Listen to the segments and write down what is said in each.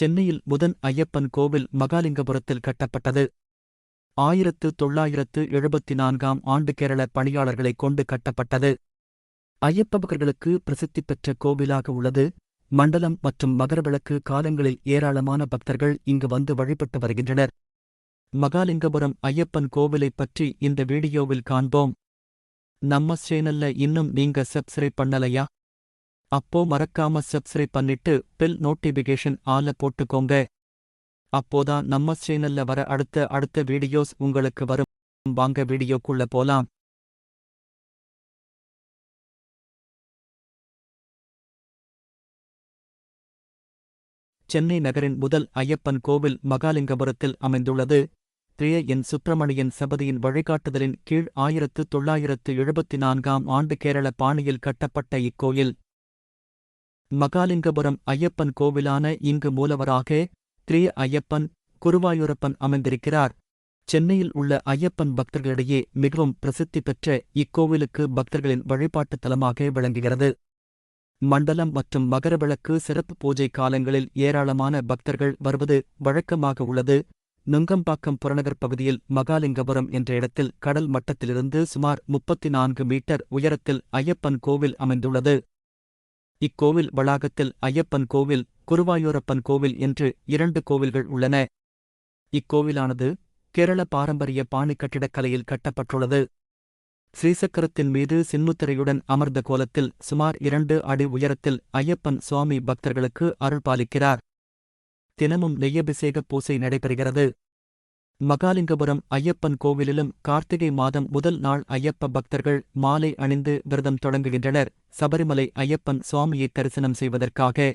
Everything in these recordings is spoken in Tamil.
சென்னையில் முதன் ஐயப்பன் கோவில் மகாலிங்கபுரத்தில் கட்டப்பட்டது. ஆயிரத்து தொள்ளாயிரத்து எழுபத்தி நான்காம் ஆண்டு கேரள பணியாளர்களைக் கொண்டு கட்டப்பட்டது. ஐயப்ப பக்தர்களுக்கு பிரசித்தி பெற்ற கோவிலாக உள்ளது. மண்டலம் மற்றும் மகரவிளக்கு காலங்களில் ஏராளமான பக்தர்கள் இங்கு வந்து வழிபட்டு வருகின்றனர். மகாலிங்கபுரம் ஐயப்பன் கோவிலைப் பற்றி இந்த வீடியோவில் காண்போம். நம்ம சேனல்ல இன்னும் நீங்க சப்ஸ்கிரைப் பண்ணலையா? அப்போ மறக்காம சப்ஸ்கிரைப் பண்ணிட்டு பில் நோட்டிபிகேஷன் ஆல போட்டுக்கோங்க. அப்போதான் நம்ம சேனல்ல வர அடுத்த அடுத்த வீடியோஸ் உங்களுக்கு வரும். வாங்க வீடியோக்குள்ள போலாம். சென்னை நகரின் முதல் ஐயப்பன் கோவில் மகாலிங்கபுரத்தில் அமைந்துள்ளது. திரிய என் சுப்பிரமணியன் சபதியின் வழிகாட்டுதலின் கீழ் ஆயிரத்து தொள்ளாயிரத்து எழுபத்தி நான்காம் ஆண்டு கேரள பாணியில் கட்டப்பட்ட இக்கோயில். மகாலிங்கபுரம் ஐயப்பன் கோவிலான இங்கு மூலவராக திரிய ஐயப்பன் குருவாயூரப்பன் அமைந்திருக்கிறார் சென்னையில் உள்ள ஐயப்பன் பக்தர்களிடையே மிகவும் பிரசித்தி பெற்ற இக்கோவிலுக்கு பக்தர்களின் வழிபாட்டுத் தலமாக விளங்குகிறது. மண்டலம் மற்றும் மகரவிளக்கு சிறப்பு பூஜை காலங்களில் ஏராளமான பக்தர்கள் வருவது வழக்கமாக உள்ளது. நுங்கம்பாக்கம் புறநகர் பகுதியில் மகாலிங்கபுரம் என்ற இடத்தில் கடல் மட்டத்திலிருந்து சுமார் முப்பத்தி நான்கு மீட்டர் உயரத்தில் ஐயப்பன் கோவில் அமைந்துள்ளது. இக்கோவில் வளாகத்தில் ஐயப்பன் கோவில் குருவாயூரப்பன் கோவில் என்று இரண்டு கோவில்கள் உள்ளன. இக்கோவிலானது கேரள பாரம்பரிய பாணி கட்டிடக்கலையில் கட்டப்பட்டுள்ளது. ஸ்ரீசக்கரத்தின் மீது சின்முத்திரையுடன் அமர்ந்த கோலத்தில் சுமார் இரண்டு அடி உயரத்தில் ஐயப்பன் சுவாமி பக்தர்களுக்கு அருள்பாலிக்கிறார் தினமும் நெய்யபிஷேக பூசை நடைபெறுகிறது. மகாலிங்கபுரம் ஐயப்பன் கோவிலிலும் கார்த்திகை மாதம் முதல் நாள் ஐயப்ப பக்தர்கள் மாலை அணிந்து விரதம் தொடங்குகின்றனர். சபரிமலை ஐயப்பன் சுவாமியை தரிசனம் செய்வதற்காக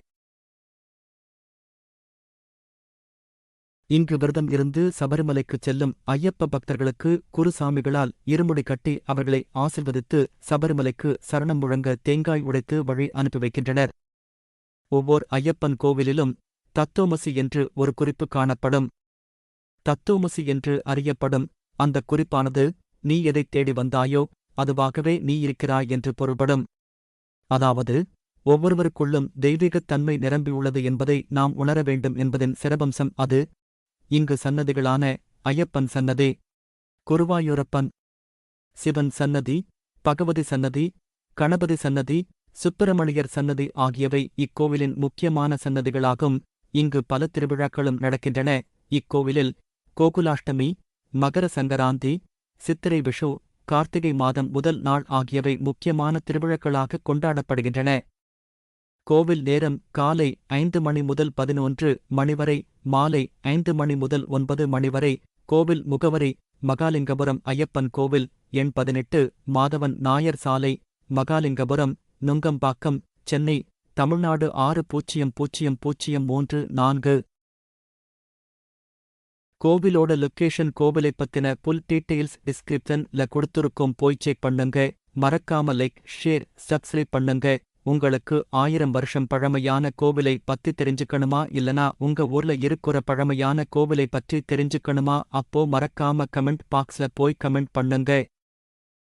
இங்கு விரதம் இருந்து சபரிமலைக்குச் செல்லும் ஐயப்ப பக்தர்களுக்கு குருசாமிகளால் இருமுடி கட்டி அவர்களை ஆசிர்வதித்து சபரிமலைக்கு சரணம் முழங்க தேங்காய் உடைத்து வழி அனுப்பி வைக்கின்றனர். ஒவ்வொரு ஐயப்பன் கோவிலிலும் தத்தோமசி என்று ஒரு குறிப்பு காணப்படும். தத்தோமசி என்று அறியப்படும் அந்த குறிப்பானது நீ எதைத் தேடி வந்தாயோ அதுவாகவே நீ இருக்கிறாய் என்று பொருள்படும். அதாவது ஒவ்வொருவருக்குள்ளும் தெய்வீகத் தன்மை நிரம்பியுள்ளது என்பதை நாம் உணர வேண்டும் என்பதின் சிறபம்சம் அது. இங்கு சன்னதிகளான ஐயப்பன் சன்னதி குருவாயூரப்பன் சிவன் சன்னதி பகவதி சன்னதி கணபதி சன்னதி சுப்பிரமணியர் சன்னதி ஆகியவை இக்கோவிலின் முக்கியமான சன்னதிகளாகும். இங்கு பல திருவிழாக்களும் நடக்கின்றன. இக்கோவிலில் கோகுலாஷ்டமி மகர சங்கராந்தி சித்திரை விஷு கார்த்திகை மாதம் முதல் நாள் ஆகியவை முக்கியமான திருவிழாக்களாக கொண்டாடப்படுகின்றன. கோவில் நேரம் காலை ஐந்து மணி முதல் பதினொன்று மணி வரை மாலை ஐந்து மணி முதல் ஒன்பது மணி வரை கோவில் முகவரி மகாலிங்கபுரம் ஐயப்பன் கோவில் எண் பதினெட்டு மாதவன் நாயர் சாலை மகாலிங்கபுரம் நுங்கம்பாக்கம் சென்னை தமிழ்நாடு ஆறு பூஜ்ஜியம் பூஜ்ஜியம் பூஜ்ஜியம் மூன்று நான்கு. கோவிலோட லொக்கேஷன் கோவிலை பத்தின புல் டீட்டெயில்ஸ் டிஸ்கிரிப்ஷன்ல கொடுத்துருக்கோம் போய் செக் பண்ணுங்க. மறக்காம லைக் ஷேர் சப்ஸ்கிரைப் பண்ணுங்க. உங்களுக்கு ஆயிரம் வருஷம் பழமையான கோவிலை பத்தி தெரிஞ்சுக்கணுமா? இல்லனா உங்க ஊர்ல இருக்கிற பழமையான கோவிலை பற்றி தெரிஞ்சுக்கணுமா? அப்போ மறக்காம கமெண்ட் பாக்ஸ்ல போய் கமெண்ட் பண்ணுங்க.